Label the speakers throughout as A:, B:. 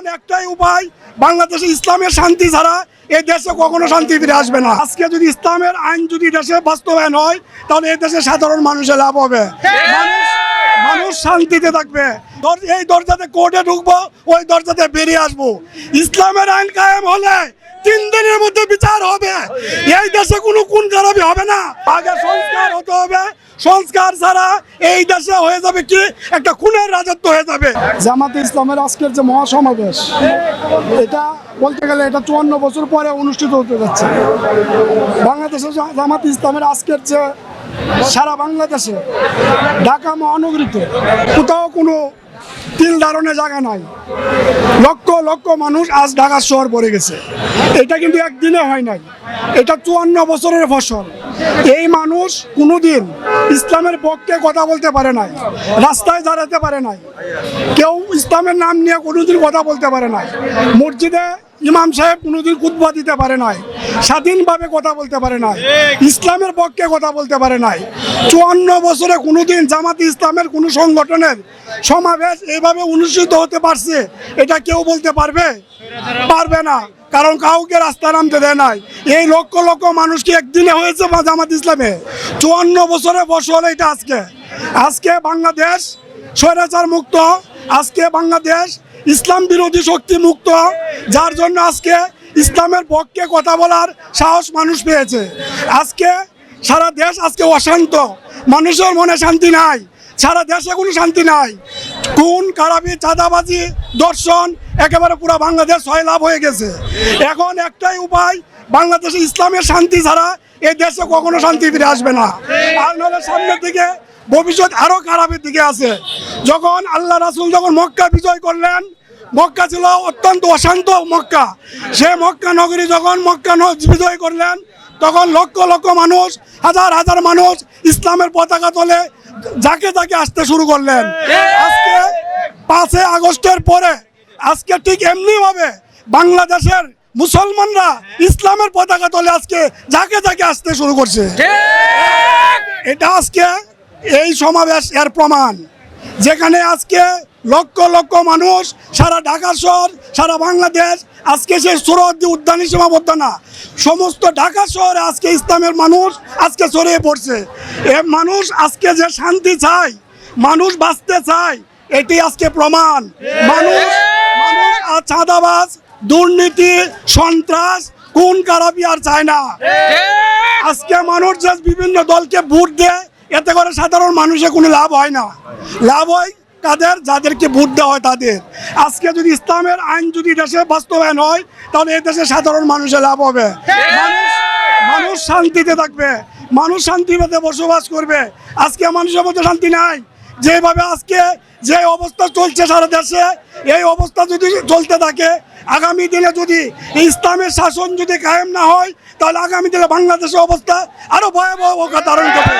A: এখন একটাই উপায়, বাংলাদেশে ইসলামের শান্তি ছাড়া এই দেশে কখনো শান্তি ফিরে আসবে না। আজকে যদি ইসলামের আইন যদি দেশে বাস্তবায়ন হয়, তাহলে এই দেশে সাধারণ মানুষের লাভ হবে। মানুষ শান্তিতে থাকবে। এই দরজাতে কোর্টে ঢুকবো, ওই দরজাতে বেরিয়ে আসব। ইসলামের আইন কায়েম হলে তিন দিনের মধ্যে বিচার হবে। এই দেশে কোনো কোন খারাপই হবে না। আগে সংস্কার হতে হবে সংস্কার ছাড়া এই দেশে হয়ে যাবে কি? একটা খুনের রাজত্ব হয়ে যাবে।
B: জামাতে ইসলামের আজকের যে মহাসমাবেশ, এটা বলতে গেলে এটা চুয়ান্ন বছর পরে অনুষ্ঠিত হতে যাচ্ছে। বাংলাদেশের জামাতে ইসলামের আজকের যে সারা বাংলাদেশে ঢাকা মহানগরীতে কোথাও কোনো তিল ধারণে জায়গা নাই। লক্ষ লক্ষ মানুষ আজ ঢাকা শহর পড়ে গেছে। এটা কিন্তু একদিনে হয় নাই। এটা চুয়ান্ন বছরের ফসল। এই মানুষ কোনোদিন ইসলামের পক্ষে কথা বলতে পারে নাই, রাস্তায় দাঁড়াতে পারে নাই, কেউ ইসলামের নাম নিয়ে কোনোদিন কথা বলতে পারে নাই, মসজিদে ইমাম সাহেব কোনোদিন খুতবা দিতে পারে নাই, স্বাধীনভাবে কথা বলতে পারে নাই, ইসলামের পক্ষে কথা বলতে পারে নাই, চুয়ান্ন বছরে কোনোদিন জামাত ইসলামের কোনো সংগঠনের সমাবেশ এইভাবে অনুষ্ঠিত হতে পারছে, এটা কেউ বলতে পারবে? পারবে না। কারণ কাউকে রাস্তা নামতে দেয় নাই। এই লক্ষ লক্ষ মানুষ কি একদিনে হয়েছে বা জামাত ইসলামে? চুয়ান্ন বছরে ফসল এটা আজকে। আজকে বাংলাদেশ স্বৈরাচার মুক্ত। আজকে বাংলাদেশ ইসলাম বিরোধী শক্তি মুক্ত। যার জন্য আজকে ইসলামের পক্ষে কথা বলার সাহস মানুষ পেয়েছে। আজকে সারা দেশ আজকে অশান্ত। মানুষের মনে শান্তি নাই। সারা দেশে কোনো শান্তি নাই। কোন কারাবি, চাঁদাবাজি দর্শন একেবারে পুরো বাংলাদেশ ছয় লাভ হয়ে গেছে। এখন একটাই উপায়, বাংলাদেশে ইসলামের শান্তি ছাড়া এই দেশে কখনো শান্তি ফিরে আসবে না। আর নাহলে সামনের দিকে ভবিষ্যৎ আরও খারাপের দিকে আছে। যখন আল্লাহ রাসুল যখন মক্কা বিজয় করলেন, মক্কা ছিল অত্যন্ত অশান্ত মক্কা। সে মক্কা নগরী যখন মক্কা বিজয় করলেন, তখন লক্ষ লক্ষ মানুষ, হাজার হাজার মানুষ ইসলামের পতাকা তোলে যাকে যাকে আসতে শুরু করলেন। আজকে পাঁচই আগস্টের পরে আজকে ঠিক এমনি ভাবে বাংলাদেশের মুসলমানরা ইসলামের পতাকা তোলে আজকে যাকে যাকে আসতে শুরু করছে। এটা আজকে এই সমাবেশ এর প্রমাণ। যেখানে আজকে লক্ষ লক্ষ মানুষ সারা ঢাকা শহর, সারা বাংলাদেশ আজকে সে সুরহদ্দি উদ্যানই সীমাবদ্ধ না। সমস্ত ঢাকা শহরে আজকে ইসলামের মানুষ আজকে ছড়িয়ে পড়ছে। এ মানুষ আজকে যে শান্তি চায়, মানুষ বাঁচতে চায়, এটি আজকে প্রমাণ। মানুষ আর চাঁদাবাজ দুর্নীতি সন্ত্রাস কোন কারাবি আর চায় না। আজকে মানুষ যে বিভিন্ন দলকে ভোট দেয় এতে করে সাধারণ মানুষের কোনো লাভ হয় না। লাভ হয় কাদের? যাদেরকে ভোট দেওয়া হয় তাদের। আজকে যদি ইসলামের আইন যদি দেশে বাস্তবায়ন হয় তাহলে এই দেশে সাধারণ মানুষের লাভ হবে। মানুষ মানুষ শান্তিতে থাকবে। মানুষ শান্তিতে বসবাস করবে। আজকে মানুষের মধ্যে শান্তি নাই। যেভাবে আজকে যে অবস্থা চলছে সারা দেশে এই অবস্থা যদি চলতে থাকে, আগামী দিনে যদি ইসলামের শাসন যদি কায়েম না হয়, তাহলে আগামী দিনে বাংলাদেশের অবস্থা আরও ভয়াবহ ধারণ করবে।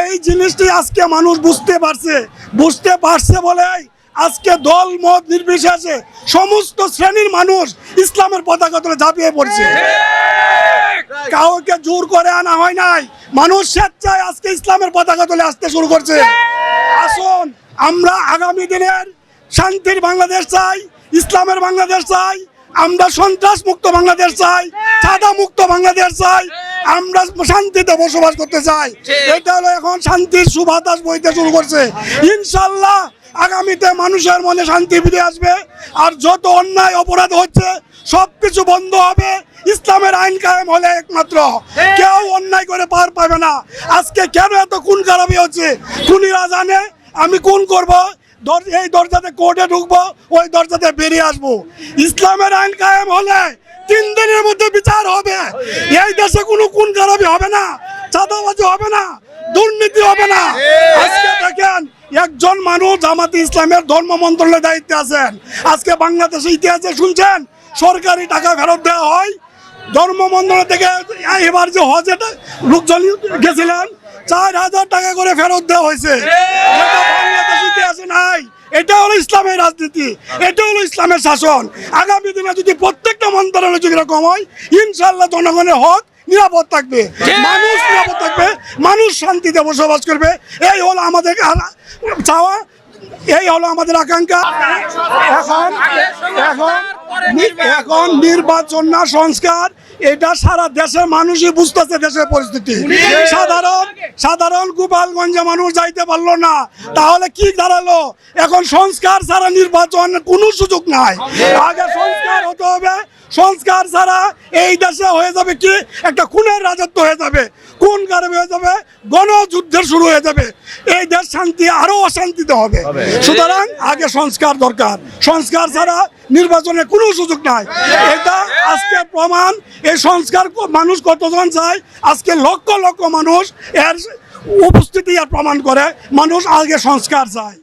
B: এই জিনিসটি আজকে মানুষ বুঝতে পারছে। বুঝতে পারছে বলেই আজকে দল, মত নির্বিশেষে সমস্ত শ্রেণির মানুষ ইসলামের পতাকা তুলে ঝাঁপিয়ে পড়ছে। কাউকে জোর করে আনা হয় নাই। মানুষ স্বেচ্ছায় আজকে ইসলামের পতাকা তুলে আসতে শুরু করছে। আসুন, আমরা আগামী দিনের শান্তির বাংলাদেশ চাই ইসলামের বাংলাদেশ চাই আমরা সন্ত্রাস মুক্ত বাংলাদেশ চাই সাদা মুক্ত বাংলাদেশ চাই আমরা শান্তিতে বসবাস করতে চাই। এটা হলো এখন শান্তির সুবাতাস বইতে শুরু করছে। ইনশাল্লাহ আগামীতে মানুষের মনে শান্তি ফিরে আসবে আর যত অন্যায় অপরাধ হচ্ছে সবকিছু বন্ধ হবে। ইসলামের আইন কায়েম হলে একমাত্র। কেউ অন্যায় করে পার পাবে না। আজকে কেন এত খুন খারাপি হচ্ছে? খুনিরা জানে আমি খুন করব। এই দরজাতে কোর্টে ঢুকবো, ওই দরজাতে বেরিয়ে আসব। ইসলামের আইন কায়েম হলে তিন দিনের মধ্যে বিচার হবে। এই দেশে কোনো কোন খারাপি হবে না, চাঁদাবাজি হবে না, দুর্নীতি হবে না। আজকে দেখেন, একজন মানুষ জামাতে ইসলামের ধর্ম মন্ত্রণালয়ের দায়িত্বে আছেন। আজকে বাংলাদেশের ইতিহাসে শুনছেন, সরকারি টাকা ফেরত দেওয়া হয়। ধর্ম মন্ত্রণালয় থেকে এবার যে হজে লোকজন গেছিলেন চার হাজার টাকা করে ফেরত দেওয়া হয়েছে। ইতিহাসে নাই। এটা হলো ইসলামের রাজনীতি এটা হলো ইসলামের শাসন। আগামী দিনে যদি প্রত্যেকটা মন্ত্রণালয় যদি এরকম হয় ইনশাল্লাহ জনগণের হক নিরাপদ থাকবে। মানুষ নিরাপদ থাকবে মানুষ শান্তিতে বসবাস করবে। এই হলো আমাদের চাওয়া
A: এই হলো আমাদের আকাঙ্ক্ষা। এখন এখন এখন নির্বাচন না সংস্কার এটা সারা দেশের মানুষই বুঝতেছে দেশের পরিস্থিতি। সাধারণ সাধারণ গোপালগঞ্জে মানুষ যাইতে পারল না। তাহলে কি দাঁড়াল? এখন সংস্কার ছাড়া নির্বাচন কোনো সুযোগ নাই। আগে সংস্কার হতে হবে। সংস্কার ছাড়া এই দেশে হয়ে যাবে কি? একটা খুনের রাজত্ব হয়ে যাবে। কোন কারণে হয়ে যাবে? গণযুদ্ধের শুরু হয়ে যাবে। এই দেশ শান্তি আরও অশান্তিতে হবে। সুতরাং আগে সংস্কার দরকার। সংস্কার ছাড়া নির্বাচনে কোনো সুযোগ নাই। এটা আজকে প্রমাণ, এই সংস্কার মানুষ কতজন চায়? আজকে লক্ষ লক্ষ মানুষ এর উপস্থিতি আর প্রমাণ করে, মানুষ আগে সংস্কার চায়।